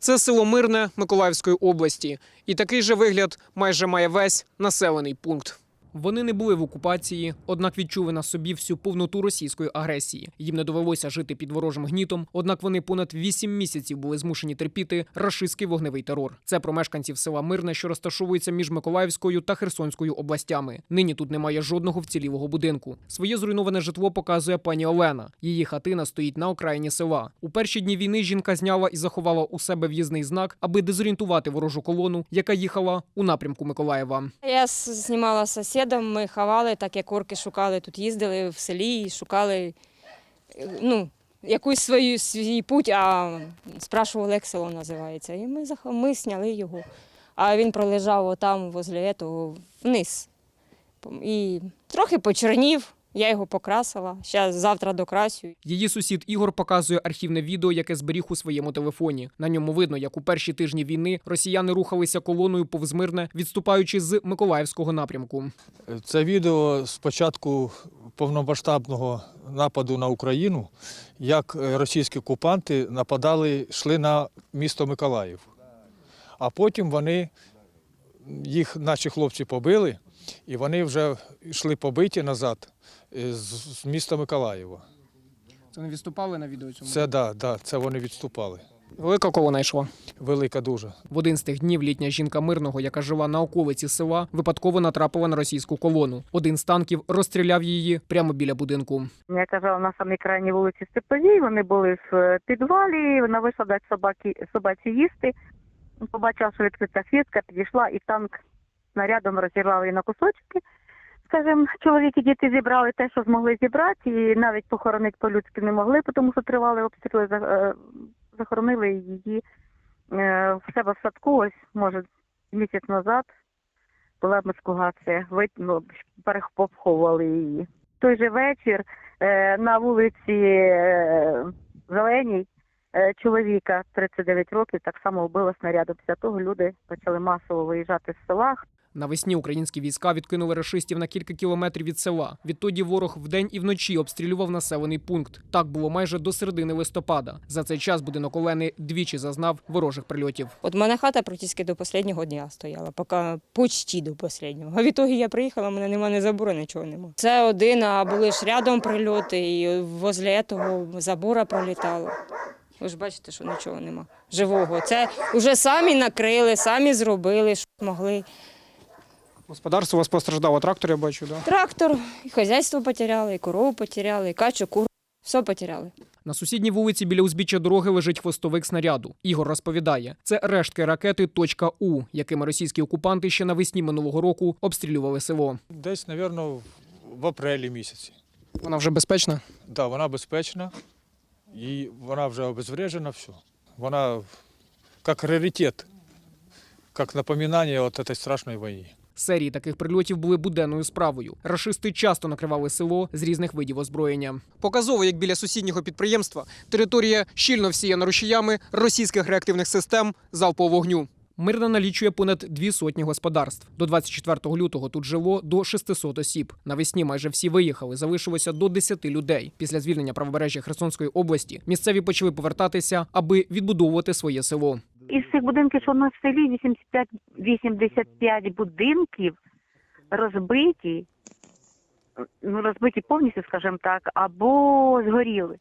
Це село Мирне Миколаївської області. І такий же вигляд майже має весь населений пункт. Вони не були в окупації, однак відчули на собі всю повноту російської агресії. Їм не довелося жити під ворожим гнітом, однак вони понад вісім місяців були змушені терпіти рашистський вогневий терор. Це про мешканців села Мирне, що розташовується між Миколаївською та Херсонською областями. Нині тут немає жодного вцілілого будинку. Своє зруйноване житло показує пані Олена. Її хатина стоїть на окраїні села. У перші дні війни жінка зняла і заховала у себе в'їзний знак, аби дезорієнтувати ворожу колону, яка їхала у напрямку Миколаєва. Я знімала з сусідом, ми ховали, так як орки шукали, тут їздили в селі і шукали ну, якусь свою, свій путь, а спрашували, як село називається. І ми, ми зняли його. А він пролежав отам возле того вниз. І трохи почернів, я його покрасила. Зараз завтра докрасю. Її сусід Ігор показує архівне відео, яке зберіг у своєму телефоні. На ньому видно, як у перші тижні війни росіяни рухалися колоною повз Мирне, відступаючи з Миколаївського напрямку. Це відео з початку повномасштабного нападу на Україну, як російські окупанти нападали, йшли на місто Миколаїв. А потім вони, їх наші хлопці побили, і вони вже йшли побиті назад е, з з міста Миколаєва. Це не відступали на відео цьому. Це да, да, це вони відступали. велика колона йшла. Велика дуже. В один з тих днів літня жінка мирного, яка жила на околиці села, випадково натрапила на російську колону. Один з танків розстріляв її прямо біля будинку. Я казала на самій крайній вулиці Степовій, вони були в е, підвалі, вона вийшла дати собаки, собаці їсти. Побачила, що відкрита фіртка, підійшла і танк снарядом розірвав її на кусочки. Скажем, чоловік і діти зібрали те, що змогли зібрати, і навіть похоронити по-людськи не могли, тому що тривали обстріли, е, захоронили її е, в себе в садку, ось, може, місяць назад була маскугація, ну, переховували її той же вечір е, на вулиці Зеленій чоловіка 39 років так само вбило снарядом. Після того люди почали масово виїжджати з села. Навесні українські війська відкинули рашистів на кілька кілометрів від села. Відтоді ворог вдень і вночі обстрілював населений пункт. Так було майже до середини листопада. За цей час будинок Олени двічі зазнав ворожих прильотів. От мене хата практично до останнього дня стояла, поки почти до останнього. А відтоді я приїхала, мене немає ні забору, нічого немає. Це один, а були ж рядом прильоти, і возле того забора пролітало. Ви ж бачите, що нічого нема живого. Це вже самі накрили, самі зробили, що могли. Господарство у вас постраждало трактор, я бачу, да? Трактор, і хазяйство потеряли, і корову потеряли, і качу, куру. Все потеряли. На сусідній вулиці біля узбіччя дороги лежить хвостовик снаряду. Ігор розповідає, це рештки ракети «Точка У», якими російські окупанти ще навесні минулого року обстрілювали село. Десь, мабуть, в апрелі місяці. Вона вже безпечна. Да, вона безпечна, і вона вже обезврежена, все. Вона як раритет, як напоминання от цієї страшної війни. Серії таких прильотів були буденною справою. Рашисти часто накривали село з різних видів озброєння. Показово, як біля сусіднього підприємства, територія щільно всіяна рушіями російських реактивних систем залпового вогню. Мирна налічує понад дві сотні господарств. До 24 лютого тут жило до 600 осіб. Навесні майже всі виїхали. Залишилося до 10 людей. Після звільнення правобережжя Херсонської області місцеві почали повертатися, аби відбудовувати своє село. Із цих будинків, що у нас в селі 85, 85 будинків розбиті, ну розбиті повністю, скажімо так, або згоріли.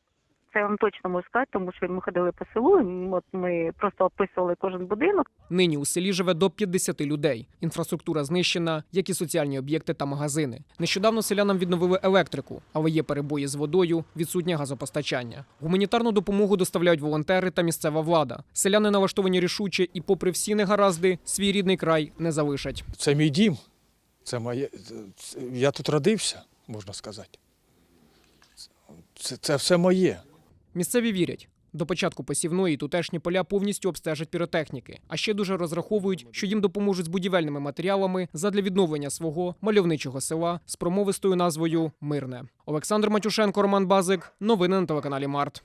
Це я вам точно можу сказати, тому що ми ходили по селу, от ми просто описували кожен будинок. Нині у селі живе до 50 людей. Інфраструктура знищена, як і соціальні об'єкти та магазини. Нещодавно селянам відновили електрику, але є перебої з водою, відсутнє газопостачання. Гуманітарну допомогу доставляють волонтери та місцева влада. Селяни налаштовані рішуче і, попри всі негаразди, свій рідний край не залишать. Це мій дім. Це моє. я тут родився, можна сказати. Це, це все моє. Місцеві вірять. До початку посівної тутешні поля повністю обстежать піротехніки, а ще дуже розраховують, що їм допоможуть з будівельними матеріалами задля відновлення свого мальовничого села з промовистою назвою Мирне. Олександр Матюшенко, Роман Базик. Новини на телеканалі Март.